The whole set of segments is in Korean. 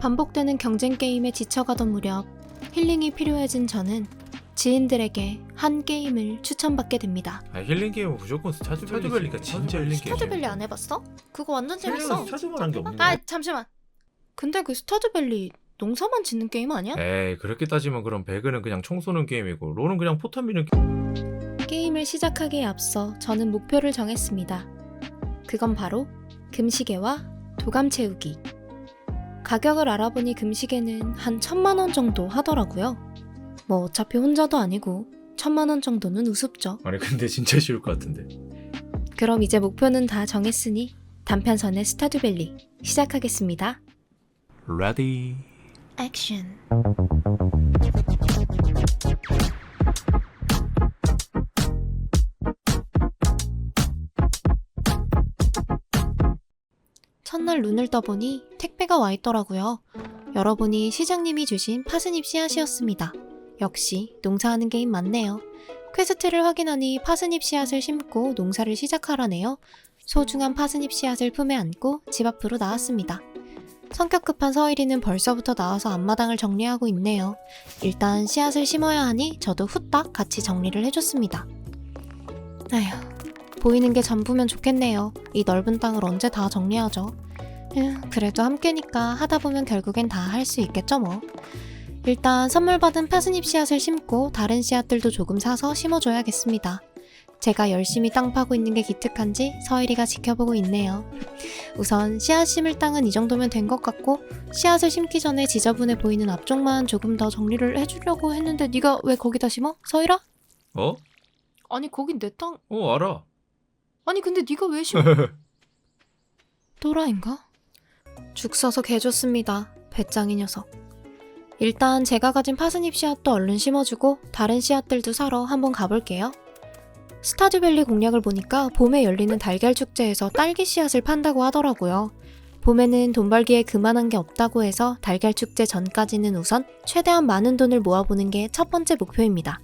반복되는 경쟁 게임에 지쳐가던 무렵 힐링이 필요해진 저는 지인들에게 한 게임을 추천받게 됩니다. 아 힐링 게임은 무조건 스타즈밸리 스타즈밸리가 진짜 힐링 게임 스타드밸리 안 해봤어? 그거 완전 재밌어. 스타즈만한 게 없는 아 거야? 잠시만. 근데 그 스타드밸리 농사만 짓는 게임 아니야? 에이 그렇게 따지면 그럼 배그는 그냥 총 쏘는 게임이고 롤은 그냥 포탄 미는 게임 게임을 시작하기에 앞서 저는 목표를 정했습니다. 그건 바로 금시계와 도감 채우기. 가격을 알아보니 금시계는 한 천만 원 정도 하더라고요. 뭐 어차피 혼자도 아니고 천만 원 정도는 우습죠. 아니 근데 진짜 쉬울 것 같은데 그럼 이제 목표는 다 정했으니 단편선의 스타듀밸리 시작하겠습니다. 레디 액션. 날 눈을 떠보니 택배가 와 있더라고요. 열어보니 시장님이 주신 파스닙 씨앗이었습니다. 역시 농사하는 게임 맞네요. 퀘스트를 확인하니 파스닙 씨앗을 심고 농사를 시작하라네요. 소중한 파스닙 씨앗을 품에 안고 집 앞으로 나왔습니다. 성격 급한 서일이는 벌써부터 나와서 앞마당을 정리하고 있네요. 일단 씨앗을 심어야 하니 저도 후딱 같이 정리를 해줬습니다. 아휴, 보이는 게 전부면 좋겠네요. 이 넓은 땅을 언제 다 정리하죠? 에휴, 그래도 함께니까 하다 보면 결국엔 다 할 수 있겠죠 뭐. 일단 선물 받은 파스닙 씨앗을 심고 다른 씨앗들도 조금 사서 심어줘야겠습니다. 제가 열심히 땅 파고 있는 게 기특한지 서일이가 지켜보고 있네요. 우선 씨앗 심을 땅은 이 정도면 된 것 같고 씨앗을 심기 전에 지저분해 보이는 앞쪽만 조금 더 정리를 해주려고 했는데 네가 왜 거기다 심어? 서일아? 어? 아니 거긴 내 땅... 어 알아 아니 근데 네가 왜 심어? 또라인가? 죽 써서 개 좋습니다. 배짱이 녀석. 일단 제가 가진 파스닙 씨앗도 얼른 심어주고 다른 씨앗들도 사러 한번 가볼게요. 스타듀밸리 공략을 보니까 봄에 열리는 달걀 축제에서 딸기 씨앗을 판다고 하더라고요. 봄에는 돈 벌기에 그만한 게 없다고 해서 달걀 축제 전까지는 우선 최대한 많은 돈을 모아보는 게 첫 번째 목표입니다.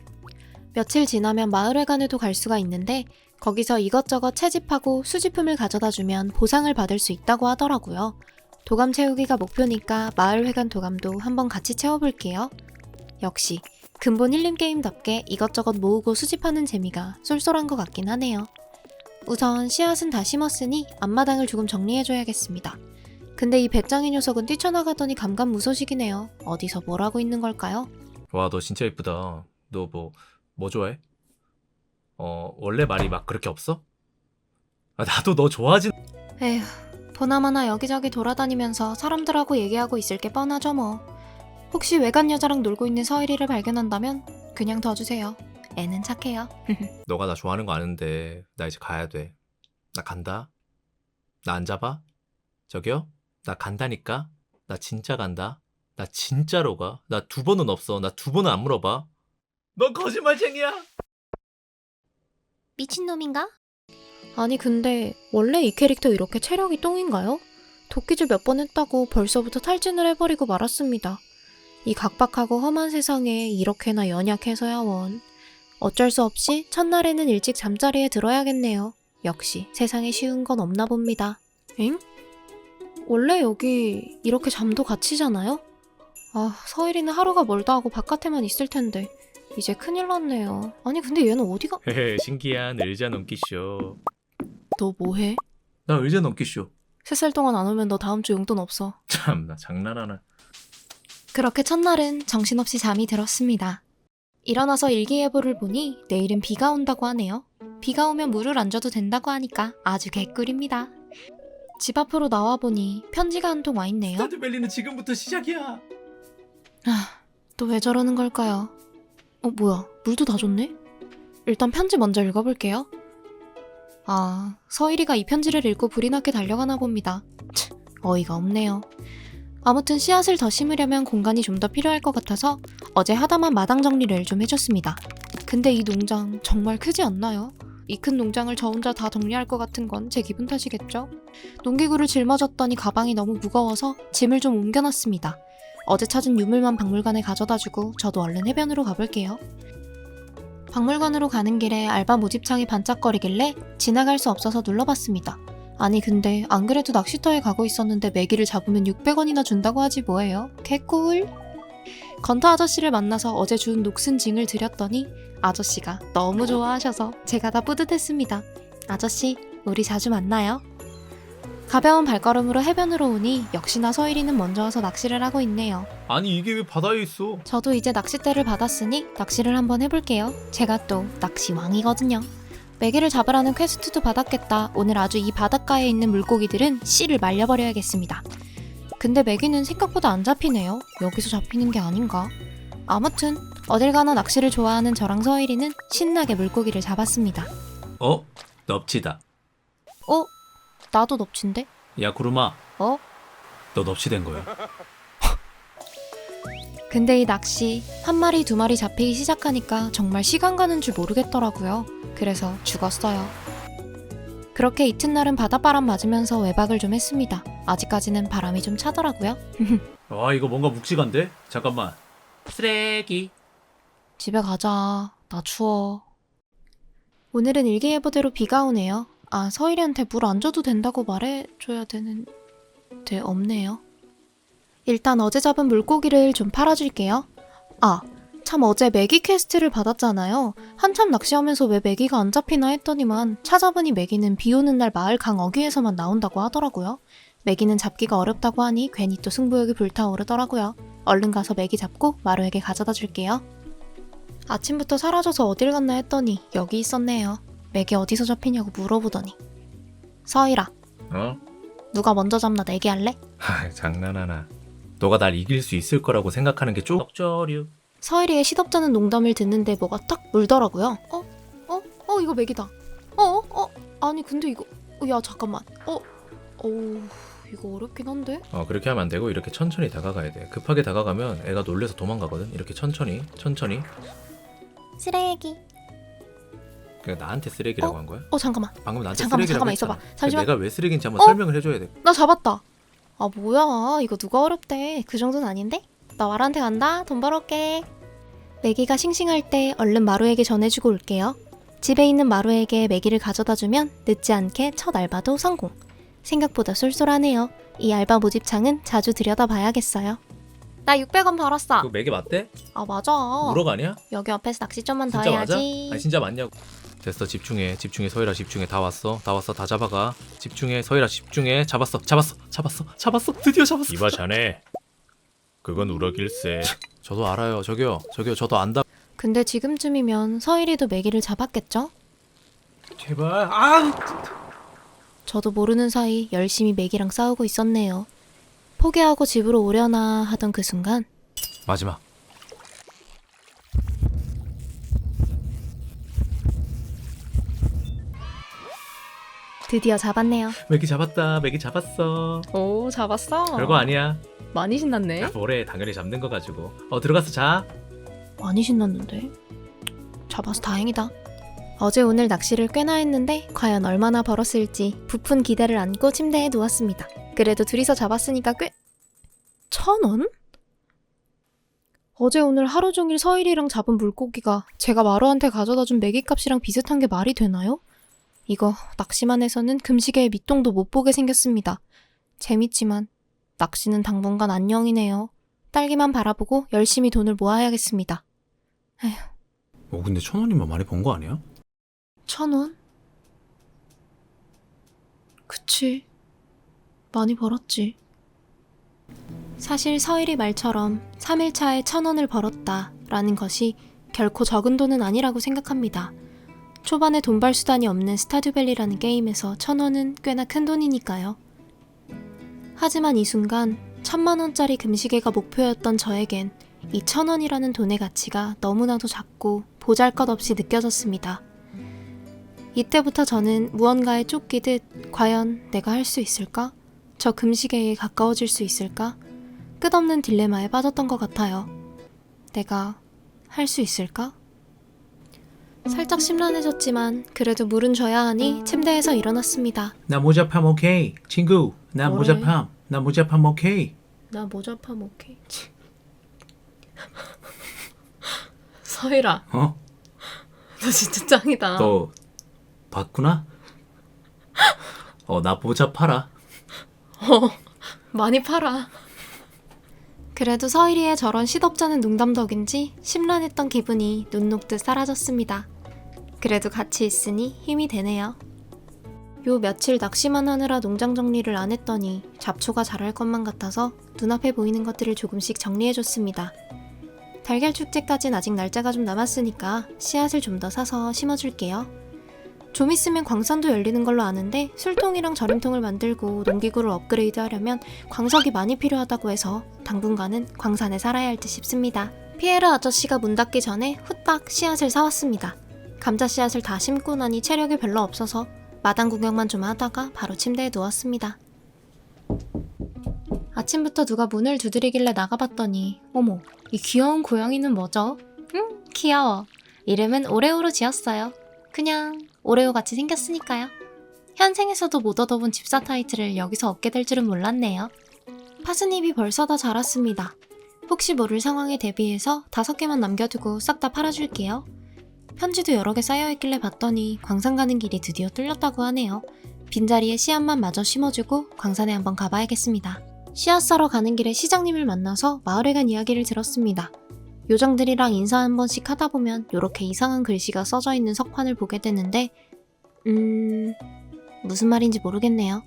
며칠 지나면 마을회관에도 갈 수가 있는데 거기서 이것저것 채집하고 수집품을 가져다 주면 보상을 받을 수 있다고 하더라고요. 도감 채우기가 목표니까 마을회관 도감도 한번 같이 채워볼게요. 역시 근본 힐링 게임답게 이것저것 모으고 수집하는 재미가 쏠쏠한 것 같긴 하네요. 우선 씨앗은 다 심었으니 앞마당을 조금 정리해줘야겠습니다. 근데 이 배짱이 녀석은 뛰쳐나가더니 감감무소식이네요. 어디서 뭘 하고 있는 걸까요? 와 너 진짜 예쁘다 너 뭐 뭐 좋아해? 어 원래 말이 막 그렇게 없어? 아 나도 너 좋아하진 에휴, 보나마나 여기저기 돌아다니면서 사람들하고 얘기하고 있을 게 뻔하죠 뭐. 혹시 외간 여자랑 놀고 있는 서일이를 발견한다면 그냥 둬주세요. 애는 착해요. 너가 나 좋아하는 거 아는데 나 이제 가야 돼 나 간다 나 안 잡아? 저기요? 나 간다니까 나 진짜 간다 나 진짜로 가 나 두 번은 없어 나 두 번은 안 물어봐 너 거짓말쟁이야 미친놈인가? 아니 근데 원래 이 캐릭터 이렇게 체력이 똥인가요? 도끼질 몇 번 했다고 벌써부터 탈진을 해버리고 말았습니다. 이 각박하고 험한 세상에 이렇게나 연약해서야 원. 어쩔 수 없이 첫날에는 일찍 잠자리에 들어야겠네요. 역시 세상에 쉬운 건 없나 봅니다. 엥? 원래 여기 이렇게 잠도 같이 자나요? 아, 서일이는 하루가 멀다 하고 바깥에만 있을 텐데. 이제 큰일 났네요. 아니 근데 얘는 어디가? 헤헤 신기한 의자 넘기쇼 너 뭐해? 나 의자 넘기쇼 세 살 동안 안 오면 너 다음 주 용돈 없어. 참나 장난하나 그렇게 첫날은 정신없이 잠이 들었습니다. 일어나서 일기예보를 보니 내일은 비가 온다고 하네요. 비가 오면 물을 안 줘도 된다고 하니까 아주 개꿀입니다. 집 앞으로 나와보니 편지가 한 통 와 있네요. 스타드밸리는 지금부터 시작이야 아, 또 왜 저러는 걸까요? 어, 뭐야. 물도 다 줬네? 일단 편지 먼저 읽어볼게요. 아, 서일이가 이 편지를 읽고 불이 나게 달려가나 봅니다. 치, 어이가 없네요. 아무튼 씨앗을 더 심으려면 공간이 좀 더 필요할 것 같아서 어제 하다만 마당 정리를 좀 해줬습니다. 근데 이 농장 정말 크지 않나요? 이 큰 농장을 저 혼자 다 정리할 것 같은 건 제 기분 탓이겠죠? 농기구를 짊어졌더니 가방이 너무 무거워서 짐을 좀 옮겨놨습니다. 어제 찾은 유물만 박물관에 가져다주고 저도 얼른 해변으로 가볼게요. 박물관으로 가는 길에 알바 모집창이 반짝거리길래 지나갈 수 없어서 눌러봤습니다. 아니 근데 안 그래도 낚시터에 가고 있었는데 메기를 잡으면 600원이나 준다고 하지 뭐예요. 개꿀. 건터 아저씨를 만나서 어제 준 녹슨 징을 드렸더니 아저씨가 너무 좋아하셔서 제가 다 뿌듯했습니다. 아저씨, 우리 자주 만나요. 가벼운 발걸음으로 해변으로 오니 역시나 서일이는 먼저 와서 낚시를 하고 있네요. 아니 이게 왜 바다에 있어? 저도 이제 낚싯대를 받았으니 낚시를 한번 해볼게요. 제가 또 낚시 왕이거든요. 메기를 잡으라는 퀘스트도 받았겠다. 오늘 아주 이 바닷가에 있는 물고기들은 씨를 말려버려야겠습니다. 근데 메기는 생각보다 안 잡히네요. 여기서 잡히는 게 아닌가? 아무튼 어딜 가나 낚시를 좋아하는 저랑 서일이는 신나게 물고기를 잡았습니다. 어? 넙치다. 어? 나도 넙친데? 야 구름아, 어? 너 넙치된 거야. 근데 이 낚시 한 마리 두 마리 잡히기 시작하니까 정말 시간 가는 줄 모르겠더라고요. 그래서 죽었어요. 그렇게 이튿날은 바닷바람 맞으면서 외박을 좀 했습니다. 아직까지는 바람이 좀 차더라고요. 와 이거 뭔가 묵직한데? 잠깐만. 쓰레기. 집에 가자. 나 추워. 오늘은 일기예보대로 비가 오네요. 아, 서일이한테 물 안 줘도 된다고 말해줘야 되는 데 없네요. 일단 어제 잡은 물고기를 좀 팔아줄게요. 아, 참 어제 메기 퀘스트를 받았잖아요. 한참 낚시하면서 왜 메기가 안 잡히나 했더니만 찾아보니 메기는 비 오는 날 마을 강 어귀에서만 나온다고 하더라고요. 메기는 잡기가 어렵다고 하니 괜히 또 승부욕이 불타오르더라고요. 얼른 가서 메기 잡고 마루에게 가져다 줄게요. 아침부터 사라져서 어딜 갔나 했더니 여기 있었네요. 맥이 어디서 잡히냐고 물어보더니 서일아 어? 누가 먼저 잡나 내기할래? 하, 장난하나. 너가 날 이길 수 있을 거라고 생각하는 게 좀. 적절유. 서일이의 시덥잖은 농담을 듣는데 뭐가 딱 물더라고요. 어? 어? 어 이거 맥이다. 어? 어? 어? 아니 근데 이거 어, 야 잠깐만. 어? 오 이거 어렵긴 한데? 어 그렇게 하면 안 되고 이렇게 천천히 다가가야 돼. 급하게 다가가면 애가 놀래서 도망가거든. 이렇게 천천히, 천천히. 쓰레기. 그러니까 나한테 쓰레기라고 한 거야? 어 잠깐만. 방금 나한테 잠깐만, 쓰레기라고 잠깐만 했잖아. 있어봐. 잠시만. 내가 왜 쓰레기인지 한번 어? 설명을 해줘야 돼. 나 잡았다. 아 뭐야 이거 누가 어렵대. 그 정도는 아닌데? 나 와라한테 간다. 돈 벌어올게. 메기가 싱싱할 때 얼른 마루에게 전해주고 올게요. 집에 있는 마루에게 메기를 가져다주면 늦지 않게 첫 알바도 성공. 생각보다 쏠쏠하네요. 이 알바 모집창은 자주 들여다봐야겠어요. 나 600원 벌었어. 그거 매개 맞대? 아 맞아. 물어가냐? 여기 옆에서 낚시 좀만 더 진짜 맞아? 해야지. 아니 진짜 맞냐고. 됐어. 집중해. 집중해. 서희라 집중해. 다 왔어. 다 왔어. 다 잡아가. 집중해. 서희라 집중해. 잡았어. 잡았어. 잡았어. 잡았어. 드디어 잡았어. 이봐 자네. 그건 우럭일세. 저도 알아요. 저기요. 저기요. 저도 안다. 근데 지금쯤이면 서일이도 메기를 잡았겠죠? 제발. 아 저도 모르는 사이 열심히 맥이랑 싸우고 있었네요. 포기하고 집으로 오려나 하던 그 순간. 마지막 드디어 잡았네요. 맥이 잡았다 맥이 잡았어 오 잡았어. 별거 아니야 많이 신났네. 야 뭐래 당연히 잡는 거 가지고 어 들어가서 자 많이 신났는데. 잡아서 다행이다. 어제 오늘 낚시를 꽤나 했는데 과연 얼마나 벌었을지 부푼 기대를 안고 침대에 누웠습니다. 그래도 둘이서 잡았으니까 꽤 천 원? 어제 오늘 하루 종일 서일이랑 잡은 물고기가 제가 마루한테 가져다 준 메기값이랑 비슷한 게 말이 되나요? 이거 낚시만 해서는 금시계의 밑동도 못 보게 생겼습니다. 재밌지만 낚시는 당분간 안녕이네요. 딸기만 바라보고 열심히 돈을 모아야겠습니다. 어 근데 천 원이면 많이 번 거 아니야? 천 원? 그치. 많이 벌었지. 사실 서일이 말처럼 3일차에 천 원을 벌었다 라는 것이 결코 적은 돈은 아니라고 생각합니다. 초반에 돈벌 수단이 없는 스타듀밸리라는 게임에서 천 원은 꽤나 큰 돈이니까요. 하지만 이 순간 천만 원짜리 금시계가 목표였던 저에겐 이 천 원이라는 돈의 가치가 너무나도 작고 보잘 것 없이 느껴졌습니다. 이때부터 저는 무언가에 쫓기듯 과연 내가 할 수 있을까? 저 금시계에 가까워질 수 있을까? 끝없는 딜레마에 빠졌던 것 같아요. 내가 할 수 있을까? 살짝 심란해졌지만 그래도 물은 줘야 하니 침대에서 일어났습니다. 나 모자팜 오케이 친구 나 뭐래? 모자팜 나 모자팜 오케이 나 모자팜 오케이. 서일아, 어? 너 진짜 짱이다. 너 봤구나? 어, 나 모자 팔아. 어, 많이 팔아. 그래도 서일이의 저런 시덥잖은 농담 덕인지 심란했던 기분이 눈 녹듯 사라졌습니다. 그래도 같이 있으니 힘이 되네요. 요 며칠 낚시만 하느라 농장 정리를 안 했더니 잡초가 자랄 것만 같아서 눈앞에 보이는 것들을 조금씩 정리해줬습니다. 달걀 축제까진 아직 날짜가 좀 남았으니까 씨앗을 좀 더 사서 심어줄게요. 좀 있으면 광산도 열리는 걸로 아는데 술통이랑 절임통을 만들고 농기구를 업그레이드 하려면 광석이 많이 필요하다고 해서 당분간은 광산에 살아야 할 듯 싶습니다. 피에르 아저씨가 문 닫기 전에 후딱 씨앗을 사왔습니다. 감자 씨앗을 다 심고 나니 체력이 별로 없어서 마당 구경만 좀 하다가 바로 침대에 누웠습니다. 아침부터 누가 문을 두드리길래 나가봤더니 어머 이 귀여운 고양이는 뭐죠? 응 귀여워. 이름은 오레오로 지었어요. 그냥 오레오 같이 생겼으니까요. 현생에서도 못 얻어본 집사 타이틀을 여기서 얻게 될 줄은 몰랐네요. 파스잎이 벌써 다 자랐습니다. 혹시 모를 상황에 대비해서 다섯 개만 남겨두고 싹 다 팔아줄게요 편지도 여러 개 쌓여있길래 봤더니 광산 가는 길이 드디어 뚫렸다고 하네요 빈자리에 씨앗만 마저 심어주고 광산에 한번 가봐야겠습니다 씨앗 사러 가는 길에 시장님을 만나서 마을에 간 이야기를 들었습니다. 요정들이랑 인사 한 번씩 하다 보면 요렇게 이상한 글씨가 써져 있는 석판을 보게 되는데, 음, 무슨 말인지 모르겠네요.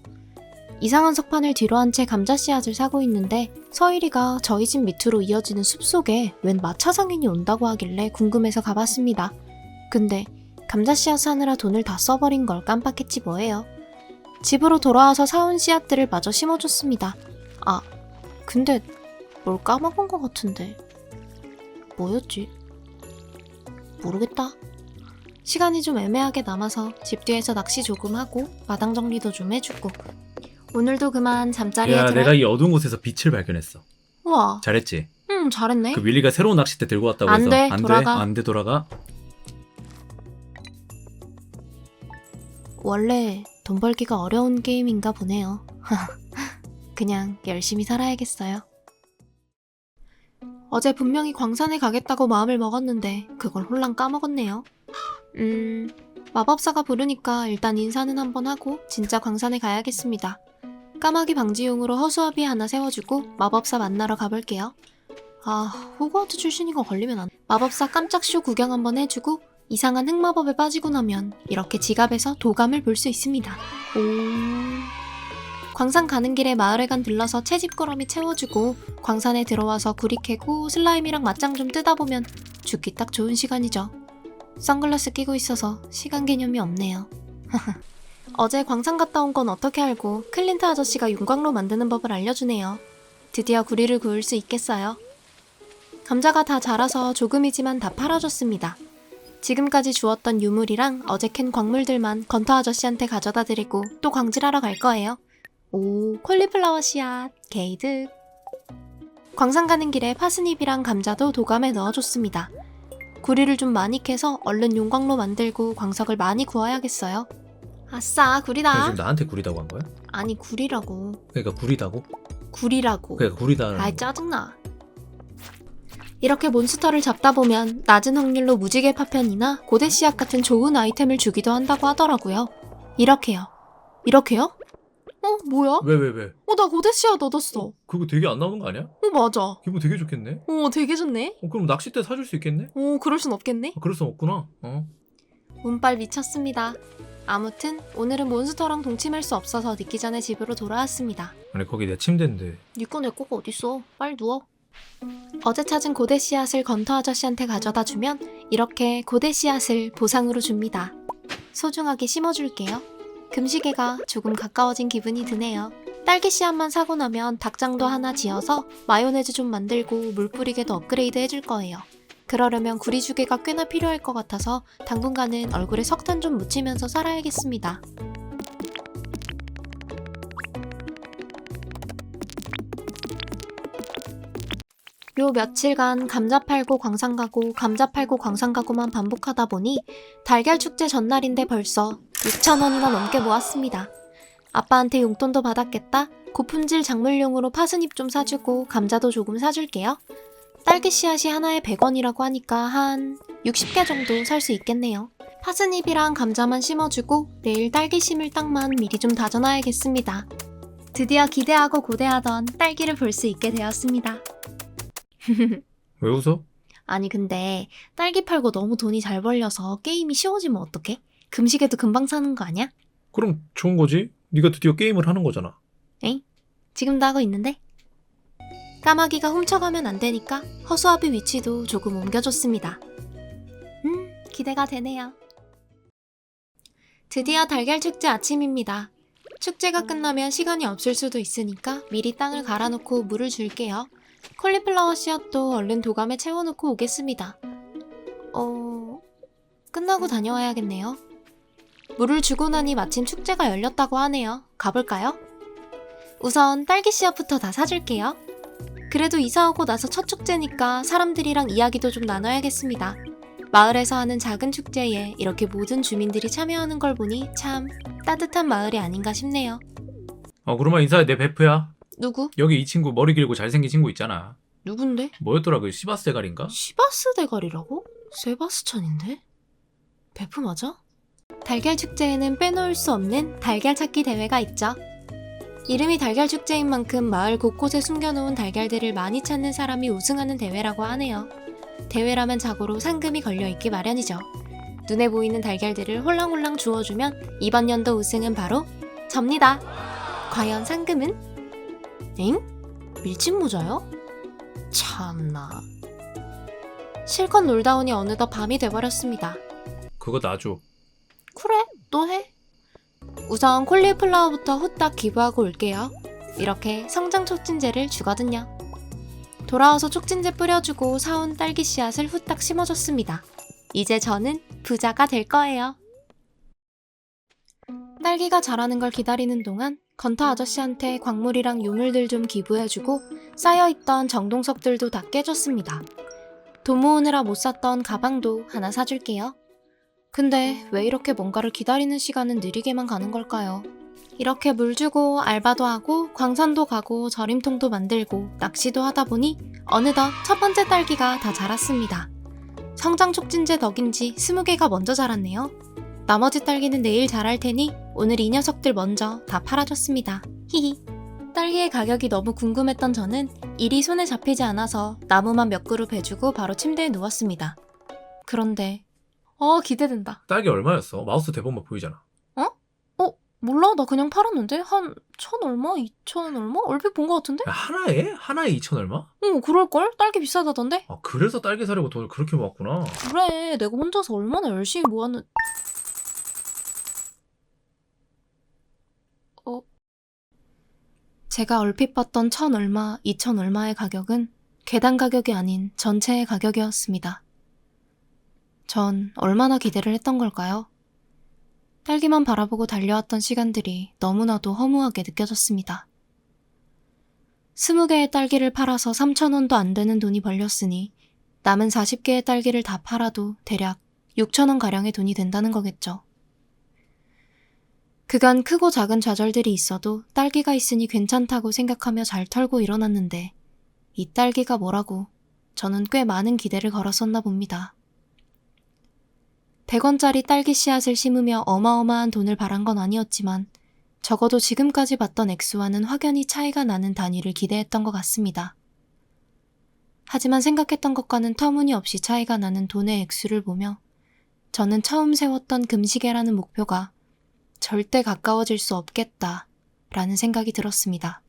이상한 석판을 뒤로 한 채 감자 씨앗을 사고 있는데, 서일이가 저희 집 밑으로 이어지는 숲 속에 웬 마차 상인이 온다고 하길래 궁금해서 가봤습니다. 근데 감자 씨앗 사느라 돈을 다 써버린 걸 깜빡했지 뭐예요. 집으로 돌아와서 사온 씨앗들을 마저 심어줬습니다. 아, 근데 뭘 까먹은 것 같은데. 뭐였지? 모르겠다. 시간이 좀 애매하게 남아서 집 뒤에서 낚시 조금 하고 마당 정리도 좀 해주고 오늘도 그만 잠자리에 야, 들어. 내가 이 어두운 곳에서 빛을 발견했어. 우와, 잘했지? 음 잘했네. 그 윌리가 새로운 낚싯대 들고 왔다고 안 해서 돼, 안 돌아가. 돼, 안 돼, 돌아가. 원래 돈 벌기가 어려운 게임인가 보네요. 그냥 열심히 살아야겠어요. 어제 분명히 광산에 가겠다고 마음을 먹었는데 그걸 홀랑 까먹었네요. 음, 마법사가 부르니까 일단 인사는 한번 하고 진짜 광산에 가야겠습니다. 까마귀 방지용으로 허수아비 하나 세워주고 마법사 만나러 가볼게요. 아, 호그와트 출신이가 걸리면 안... 마법사 깜짝 쇼 구경 한번 해주고 이상한 흑마법에 빠지고 나면 이렇게 지갑에서 도감을 볼 수 있습니다. 오. 광산 가는 길에 마을회관 들러서 채집꾸러미 채워주고 광산에 들어와서 구리 캐고 슬라임이랑 맞짱 좀 뜨다 보면 죽기 딱 좋은 시간이죠. 선글라스 끼고 있어서 시간 개념이 없네요. 어제 광산 갔다 온 건 어떻게 알고 클린트 아저씨가 용광로 만드는 법을 알려주네요. 드디어 구리를 구울 수 있겠어요. 감자가 다 자라서 조금이지만 다 팔아줬습니다. 지금까지 주웠던 유물이랑 어제 캔 광물들만 건터 아저씨한테 가져다 드리고 또 광질하러 갈 거예요. 오, 콜리플라워 씨앗, 게이득. 광산 가는 길에 파스닙이랑 감자도 도감에 넣어줬습니다. 구리를 좀 많이 캐서 얼른 용광로 만들고 광석을 많이 구워야겠어요. 아싸, 구리다. 지금 나한테 구리다고 한 거야? 아니, 구리라고. 그러니까 구리다고? 구리라고. 그러니까 구리다. 아이 짜증나. 이렇게 몬스터를 잡다 보면 낮은 확률로 무지개 파편이나 고대 씨앗 같은 좋은 아이템을 주기도 한다고 하더라고요. 이렇게요. 이렇게요? 어 뭐야? 왜, 왜, 왜? 어 나 고대 씨앗 얻었어. 그거 되게 안 나오는 거 아니야? 어 맞아. 기분 되게 좋겠네? 어 되게 좋네. 어, 그럼 낚싯대 사줄 수 있겠네? 어 그럴 순 없겠네. 어, 그럴 수 없구나. 어. 운빨 미쳤습니다. 아무튼 오늘은 몬스터랑 동침할 수 없어서 늦기 전에 집으로 돌아왔습니다. 아니, 거기 내 침대인데. 니꺼 내 거가 어딨어? 빨리 누워. 어제 찾은 고대 씨앗을 건터 아저씨한테 가져다 주면 이렇게 고대 씨앗을 보상으로 줍니다. 소중하게 심어줄게요. 금시계가 조금 가까워진 기분이 드네요. 딸기 씨앗만 사고 나면 닭장도 하나 지어서 마요네즈 좀 만들고 물 뿌리게도 업그레이드 해줄 거예요. 그러려면 구리주개가 꽤나 필요할 것 같아서 당분간은 얼굴에 석탄 좀 묻히면서 살아야겠습니다. 요 며칠간 감자 팔고 광산 가고 감자 팔고 광산 가고만 반복하다 보니 달걀 축제 전날인데 벌써 6천원이나 넘게 모았습니다. 아빠한테 용돈도 받았겠다. 고품질 작물용으로 파스잎 좀 사주고 감자도 조금 사줄게요. 딸기 씨앗이 하나에 100원이라고 하니까 한 60개 정도 살 수 있겠네요. 파스잎이랑 감자만 심어주고 내일 딸기 심을 땅만 미리 좀 다져놔야겠습니다. 드디어 기대하고 고대하던 딸기를 볼 수 있게 되었습니다. 왜 웃어? 아니 근데 딸기 팔고 너무 돈이 잘 벌려서 게임이 쉬워지면 어떡해? 금식에도 금방 사는 거 아니야? 그럼 좋은 거지. 네가 드디어 게임을 하는 거잖아. 지금도 하고 있는데? 까마귀가 훔쳐가면 안 되니까 허수아비 위치도 조금 옮겨줬습니다. 음, 기대가 되네요. 드디어 달걀 축제 아침입니다. 축제가 끝나면 시간이 없을 수도 있으니까 미리 땅을 갈아놓고 물을 줄게요. 콜리플라워 씨앗도 얼른 도감에 채워놓고 오겠습니다. 어... 끝나고 다녀와야겠네요. 물을 주고 나니 마침 축제가 열렸다고 하네요. 가볼까요? 우선 딸기 씨앗부터 다 사줄게요. 그래도 이사 오고 나서 첫 축제니까 사람들이랑 이야기도 좀 나눠야겠습니다. 마을에서 하는 작은 축제에 이렇게 모든 주민들이 참여하는 걸 보니 참 따뜻한 마을이 아닌가 싶네요. 어, 그러면 인사해. 내 베프야. 누구? 여기 이 친구 머리 길고 잘생긴 친구 있잖아. 누군데? 뭐였더라 그 시바스 대가리인가? 시바스 대가리라고? 세바스찬인데? 베프 맞아? 달걀 축제에는 빼놓을 수 없는 달걀 찾기 대회가 있죠. 이름이 달걀 축제인 만큼 마을 곳곳에 숨겨놓은 달걀들을 많이 찾는 사람이 우승하는 대회라고 하네요. 대회라면 자고로 상금이 걸려있기 마련이죠. 눈에 보이는 달걀들을 홀랑홀랑 주워주면 이번 연도 우승은 바로 접니다. 과연 상금은? 엥? 밀짚 모자요? 참나. 실컷 놀다 오니 어느덧 밤이 돼버렸습니다. 그거 놔줘. 그래, 또 해. 우선 콜리플라워부터 후딱 기부하고 올게요. 이렇게 성장 촉진제를 주거든요. 돌아와서 촉진제 뿌려주고 사온 딸기 씨앗을 후딱 심어줬습니다. 이제 저는 부자가 될 거예요. 딸기가 자라는 걸 기다리는 동안 건터 아저씨한테 광물이랑 유물들 좀 기부해주고 쌓여있던 정동석들도 다 깨줬습니다. 돈 모으느라 못 샀던 가방도 하나 사줄게요. 근데 왜 이렇게 뭔가를 기다리는 시간은 느리게만 가는 걸까요? 이렇게 물 주고 알바도 하고 광산도 가고 절임통도 만들고 낚시도 하다 보니 어느덧 첫 번째 딸기가 다 자랐습니다. 성장 촉진제 덕인지 20개가 먼저 자랐네요. 나머지 딸기는 내일 자랄 테니 오늘 이 녀석들 먼저 다 팔아줬습니다. 히히. 딸기의 가격이 너무 궁금했던 저는 일이 손에 잡히지 않아서 나무만 몇 그루 베주고 바로 침대에 누웠습니다. 그런데 어 기대된다. 딸기 얼마였어? 마우스 대본만 보이잖아. 몰라 나 그냥 팔았는데 한 천 얼마 이천 얼마 얼핏 본 것 같은데? 야, 하나에? 하나에 2천 얼마? 어 그럴걸 딸기 비싸다던데? 아, 그래서 딸기 사려고 돈을 그렇게 모았구나. 그래 내가 혼자서 얼마나 열심히 모았는 제가 얼핏 봤던 천 얼마 이천 얼마의 가격은 개당 가격이 아닌 전체의 가격이었습니다. 전 얼마나 기대를 했던 걸까요? 딸기만 바라보고 달려왔던 시간들이 너무나도 허무하게 느껴졌습니다. 스무 개의 딸기를 팔아서 3천 원도 안 되는 돈이 벌렸으니 남은 40개의 딸기를 다 팔아도 대략 6천 원 가량의 돈이 된다는 거겠죠. 그간 크고 작은 좌절들이 있어도 딸기가 있으니 괜찮다고 생각하며 잘 털고 일어났는데 이 딸기가 뭐라고 저는 꽤 많은 기대를 걸었었나 봅니다. 100원짜리 딸기 씨앗을 심으며 어마어마한 돈을 바란 건 아니었지만 적어도 지금까지 봤던 액수와는 확연히 차이가 나는 단위를 기대했던 것 같습니다. 하지만 생각했던 것과는 터무니없이 차이가 나는 돈의 액수를 보며 저는 처음 세웠던 금시계라는 목표가 절대 가까워질 수 없겠다 라는 생각이 들었습니다.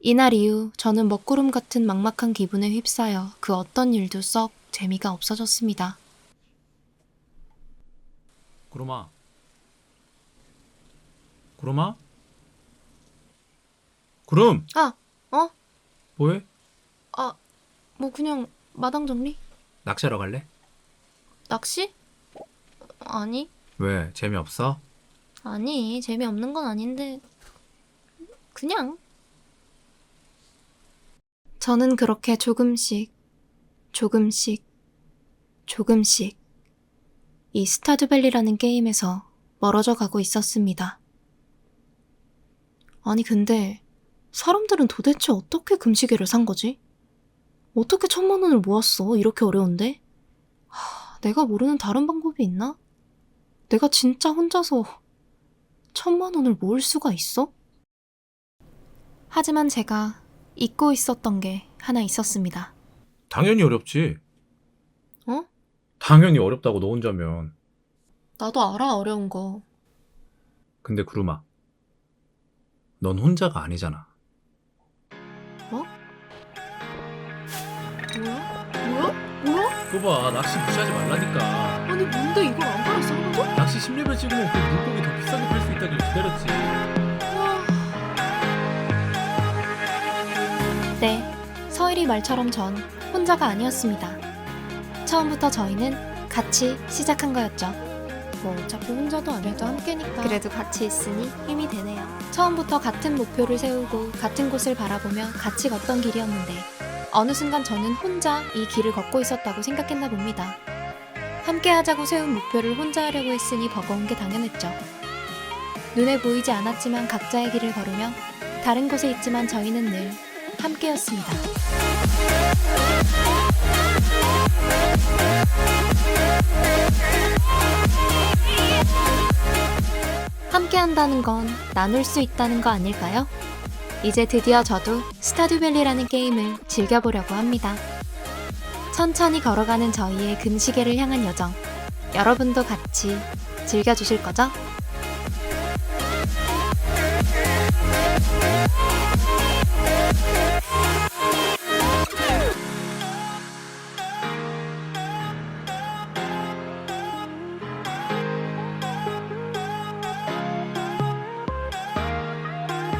이날 이후 저는 먹구름 같은 막막한 기분에 휩싸여 그 어떤 일도 썩 재미가 없어졌습니다. 구름아. 구름아? 구름! 아, 어? 뭐해? 아, 뭐 그냥 마당 정리? 낚시하러 갈래? 낚시? 아니, 왜? 재미없어? 아니, 재미없는 건 아닌데, 그냥. 저는 그렇게 조금씩, 조금씩, 조금씩, 이 스타드밸리라는 게임에서 멀어져 가고 있었습니다. 아니, 근데, 사람들은 도대체 어떻게 금시계를 산 거지? 어떻게 천만 원을 모았어? 이렇게 어려운데? 하, 내가 모르는 다른 방법이 있나? 내가 진짜 혼자서 천만 원을 모을 수가 있어? 하지만 제가 잊고 있었던 게 하나 있었습니다. 당연히 어렵지. 어? 당연히 어렵다고 너 혼자면. 나도 알아, 어려운 거. 근데 구름아, 넌 혼자가 아니잖아. 뭐야? 뭐야? 뭐야? 그거 봐, 낚시 무시하지 말라니까. 아니 뭔데 이걸 안 10레벨 찍으면 그 물고기 더 비싸게 팔 수 있다길 기다렸지. 네, 서일이 말처럼 전 혼자가 아니었습니다. 처음부터 저희는 같이 시작한 거였죠. 뭐 어차피 혼자도 아니고 함께니까. 그래도 같이 있으니 힘이 되네요. 처음부터 같은 목표를 세우고 같은 곳을 바라보며 같이 걷던 길이었는데 어느 순간 저는 혼자 이 길을 걷고 있었다고 생각했나 봅니다. 함께 하자고 세운 목표를 혼자 하려고 했으니 버거운 게 당연했죠. 눈에 보이지 않았지만 각자의 길을 걸으며 다른 곳에 있지만 저희는 늘 함께였습니다. 함께 한다는 건 나눌 수 있다는 거 아닐까요? 이제 드디어 저도 스타듀밸리라는 게임을 즐겨보려고 합니다. 천천히 걸어가는 저희의 금시계를 향한 여정. 여러분도 같이 즐겨주실 거죠?